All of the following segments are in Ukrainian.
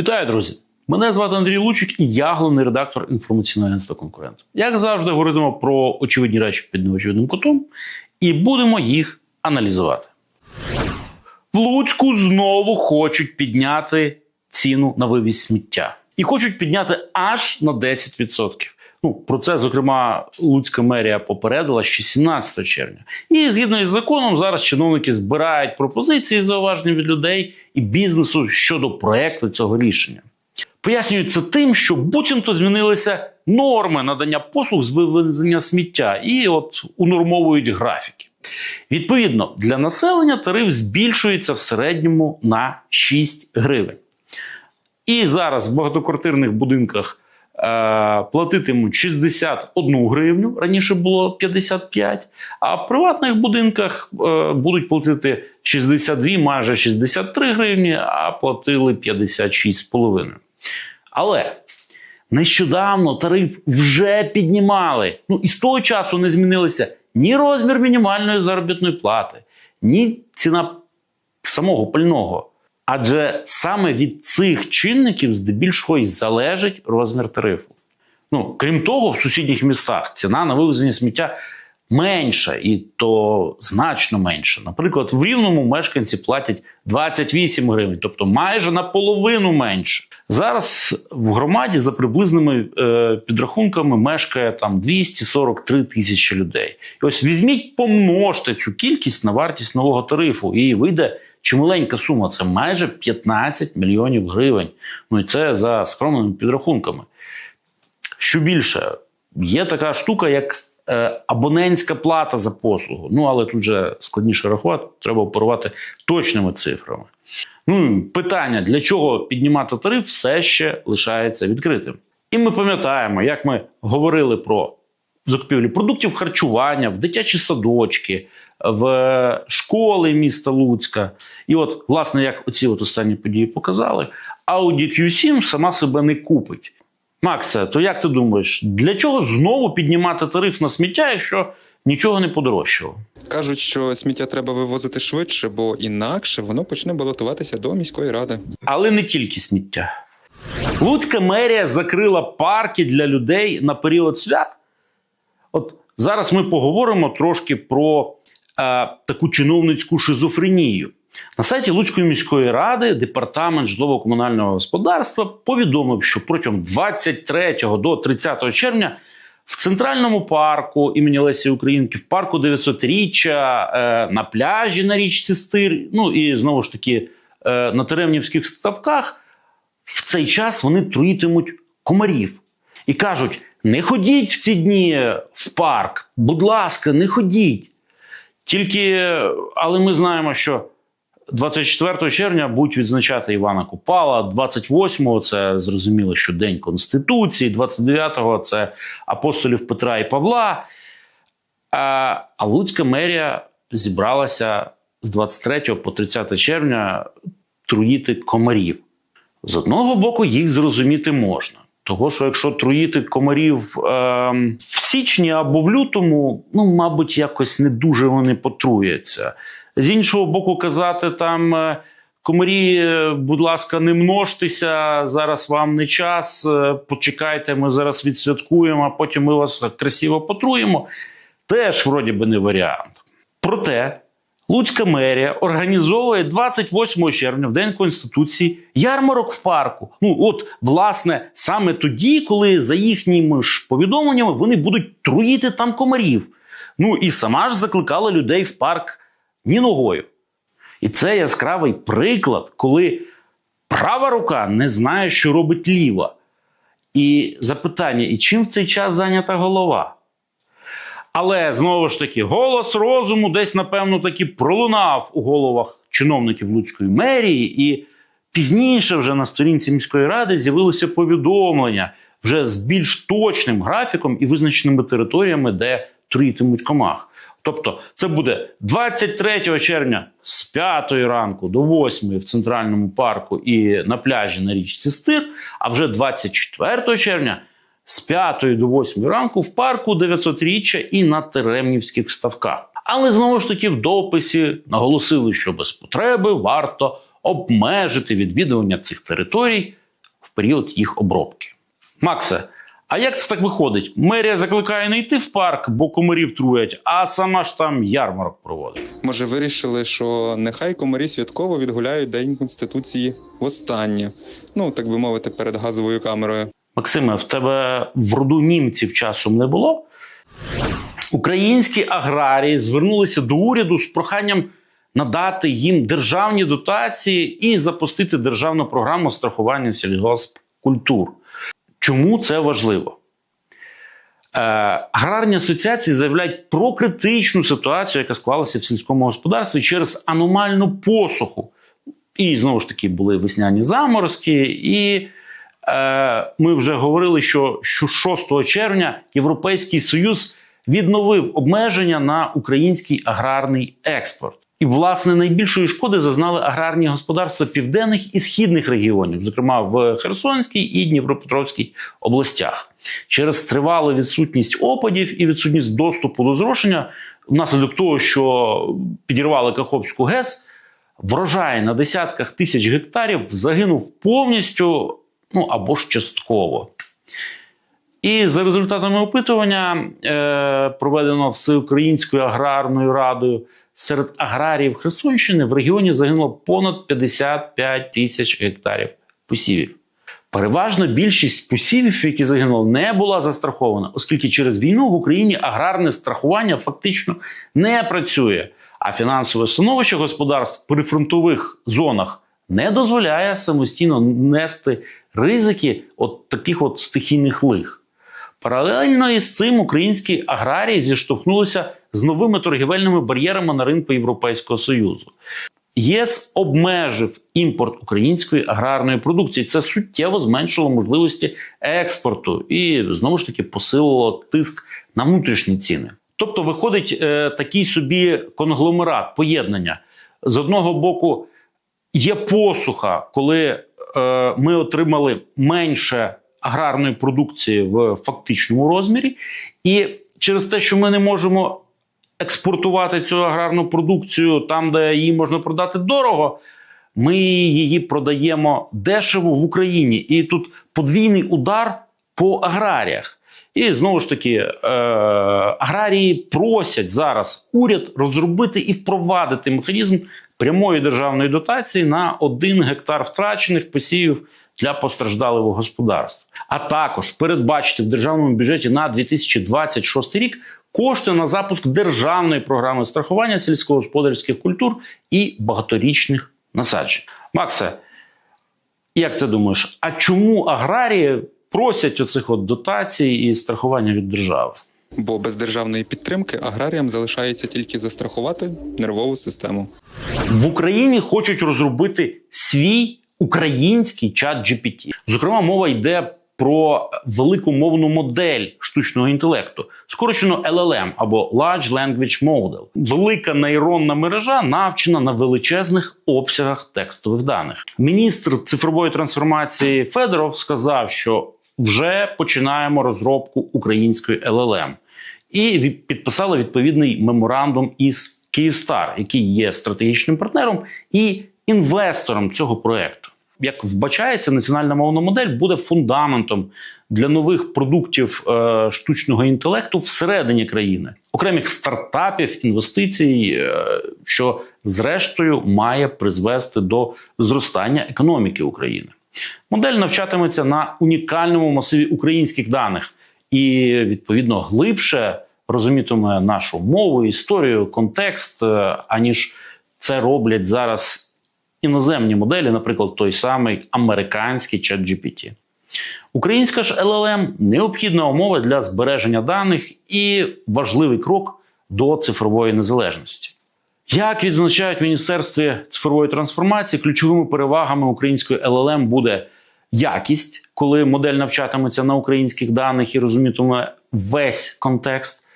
Вітаю, друзі! Мене звати Андрій Лучик, і я головний редактор інформаційного агентства конкурент. Як завжди, говоритимо про очевидні речі під неочевидним кутом, і будемо їх аналізувати. В Луцьку знову хочуть підняти ціну на вивіз сміття. І хочуть підняти аж на 10%. Ну, про це, зокрема, Луцька мерія попередила ще 17 червня. І згідно із законом, зараз чиновники збирають пропозиції зауваження від людей і бізнесу щодо проекту цього рішення. Пояснюють це тим, що буцімто змінилися норми надання послуг з вивезення сміття, і от унормовують графіки. Відповідно, для населення тариф збільшується в середньому на 6 гривень. І зараз в багатоквартирних будинках платитимуть 61 гривню, раніше було 55, а в приватних будинках е, будуть платити 62, майже 63 гривні, а платили 56,5. Але нещодавно тариф вже піднімали. Ну і з того часу не змінилися ні розмір мінімальної заробітної плати, ні ціна самого пального. Адже саме від цих чинників здебільшого й залежить розмір тарифу. Ну, крім того, в сусідніх містах ціна на вивезення сміття менша, і то значно менша. Наприклад, в Рівному мешканці платять 28 гривень, тобто майже наполовину менше. Зараз в громаді за приблизними е, підрахунками мешкає там 243 тисячі людей. І ось візьміть, помножте цю кількість на вартість нового тарифу, і вийде чималенька сума. Це майже 15 мільйонів гривень. Ну і це за скромними підрахунками. Що більше, є така штука, як е, абонентська плата за послугу. Ну, але тут вже складніше рахувати, треба оперувати точними цифрами. Ну, питання, для чого піднімати тариф, все ще лишається відкритим. І ми пам'ятаємо, як ми говорили про закупівлі продуктів харчування, в дитячі садочки, в школи міста Луцька. І от, власне, як оці от останні події показали, Audi Q7 сама себе не купить. Максе, то як ти думаєш, для чого знову піднімати тариф на сміття, якщо нічого не подорожчало? Кажуть, що сміття треба вивозити швидше, бо інакше воно почне балотуватися до міської ради. Але не тільки сміття. Луцька мерія закрила парки для людей на період свят. От зараз ми поговоримо трошки про е, таку чиновницьку шизофренію. На сайті Луцької міської ради департамент житлово-комунального господарства повідомив, що протягом 23 до 30 червня в центральному парку імені Лесі Українки, в парку 900-річчя, е, на пляжі на річці Стир, ну і знову ж таки е, на Теремнівських ставках в цей час вони труїтимуть комарів і кажуть: не ходіть в ці дні в парк, будь ласка, не ходіть. Тільки, але ми знаємо, що 24 червня будуть відзначати Івана Купала, 28-го це зрозуміло, що День Конституції, 29-го це апостолів Петра і Павла. А, а Луцька мерія зібралася з 23 по 30 червня труїти комарів. З одного боку, їх зрозуміти можна. Того, що якщо труїти комарів е, в січні або в лютому, ну, мабуть, якось не дуже вони потруяться. З іншого боку, казати там е, комарі, е, будь ласка, не множтеся, зараз вам не час. е, Почекайте, ми зараз відсвяткуємо, а потім ми вас красиво потруємо. Теж вроді би не варіант. Проте Луцька мерія організовує 28 червня, в День Конституції, ярмарок в парку. Ну, от, власне, саме тоді, коли за їхніми ж повідомленнями вони будуть труїти там комарів. Ну і сама ж закликала людей в парк ні ногою. І це яскравий приклад, коли права рука не знає, що робить ліва. І запитання: і чим в цей час зайнята голова? Але знову ж таки, голос розуму десь, напевно, таки пролунав у головах чиновників Луцької мерії, і пізніше, вже на сторінці міської ради, з'явилося повідомлення вже з більш точним графіком і визначеними територіями, де труїтимуть комах. Тобто, це буде 23 червня з 5 ранку до 8 в центральному парку і на пляжі на річці Стир, а вже 24 червня з 5 до 8 ранку в парку 900-річчя і на Теремнівських ставках. Але знову ж таки в дописі наголосили, що без потреби варто обмежити відвідування цих територій в період їх обробки. Максе, а як це так виходить? Мерія закликає не йти в парк, бо комарів труять, а сама ж там ярмарок проводить. Може, вирішили, що нехай комарі святково відгуляють День Конституції востаннє. Ну, так би мовити, перед газовою камерою. Максиме, в тебе в роду німців часом не було? Українські аграрії звернулися до уряду з проханням надати їм державні дотації і запустити державну програму страхування сільгоспкультур. Чому це важливо? Е, аграрні асоціації заявляють про критичну ситуацію, яка склалася в сільському господарстві через аномальну посуху. І знову ж таки були весняні заморозки, і ми вже говорили, що, що 6 червня Європейський Союз відновив обмеження на український аграрний експорт. І, власне, найбільшої шкоди зазнали аграрні господарства південних і східних регіонів, зокрема в Херсонській і Дніпропетровській областях. Через тривалу відсутність опадів і відсутність доступу до зрошення, внаслідок того, що підірвали Каховську ГЕС, врожай на десятках тисяч гектарів загинув повністю ну або ж частково. І за результатами опитування, е, проведеного Всеукраїнською аграрною радою, серед аграріїв Херсонщини в регіоні загинуло понад 55 тисяч гектарів посівів. Переважна більшість посівів, які загинули, не була застрахована, оскільки через війну в Україні аграрне страхування фактично не працює, а фінансове становище господарств при фронтових зонах не дозволяє самостійно нести ризики от таких от стихійних лих. Паралельно із цим українські аграрії зіштовхнулися з новими торгівельними бар'єрами на ринку Європейського Союзу. ЄС обмежив імпорт української аграрної продукції. Це суттєво зменшило можливості експорту і знову ж таки посилило тиск на внутрішні ціни. Тобто, виходить е, такий собі конгломерат поєднання з одного боку. Є посуха, коли е, ми отримали менше аграрної продукції в фактичному розмірі, і через те, що ми не можемо експортувати цю аграрну продукцію там, де її можна продати дорого, ми її продаємо дешево в Україні. І тут подвійний удар по аграріях. І знову ж таки, е, аграрії просять зараз уряд розробити і впровадити механізм прямої державної дотації на один гектар втрачених посівів для постраждалого господарства, а також передбачити в державному бюджеті на 2026 рік кошти на запуск державної програми страхування сільськогосподарських культур і багаторічних насаджень. Максе, як ти думаєш, а чому аграрії просять оцих от дотацій і страхування від держави? Бо без державної підтримки аграріям залишається тільки застрахувати нервову систему. В Україні хочуть розробити свій український чат GPT. Зокрема, мова йде про велику мовну модель штучного інтелекту, скорочено LLM або Large Language Model. Велика нейронна мережа навчена на величезних обсягах текстових даних. Міністр цифрової трансформації Федоров сказав, що вже починаємо розробку української LLM. І від- підписали відповідний меморандум із Київстар, який є стратегічним партнером і інвестором цього проекту. Як вбачається, національна мовна модель буде фундаментом для нових продуктів е, штучного інтелекту всередині країни, окремих стартапів, інвестицій, е, що зрештою має призвести до зростання економіки України. Модель навчатиметься на унікальному масиві українських даних і відповідно глибше розумітиме нашу мову, історію, контекст, е, аніж це роблять зараз іноземні моделі, наприклад, той самий американський чат GPT. Українська ж LLM – необхідна умова для збереження даних і важливий крок до цифрової незалежності. Як відзначають в Міністерстві цифрової трансформації, ключовими перевагами української LLM буде якість, коли модель навчатиметься на українських даних і розумітиме весь контекст.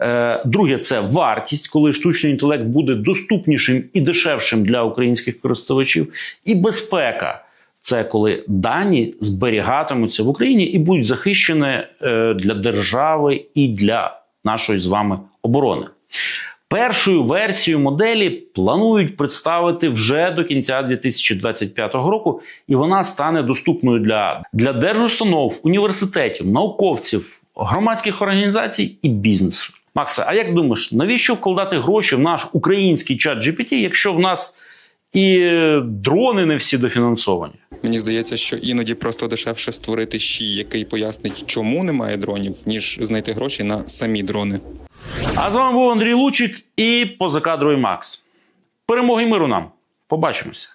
Е, Друге, це вартість, коли штучний інтелект буде доступнішим і дешевшим для українських користувачів, і безпека. Це коли дані зберігатимуться в Україні і будуть захищені е, для держави і для нашої з вами оборони. Першою версію моделі планують представити вже до кінця 2025 року, і вона стане доступною для, для держустанов, університетів, науковців, громадських організацій і бізнесу. Макса, а як думаєш, навіщо вкладати гроші в наш український чат GPT, якщо в нас і дрони не всі дофінансовані? Мені здається, що іноді просто дешевше створити щі, який пояснить, чому немає дронів, ніж знайти гроші на самі дрони. А з вами був Андрій Лучик і позакадровий Макс. Перемоги миру нам. Побачимося.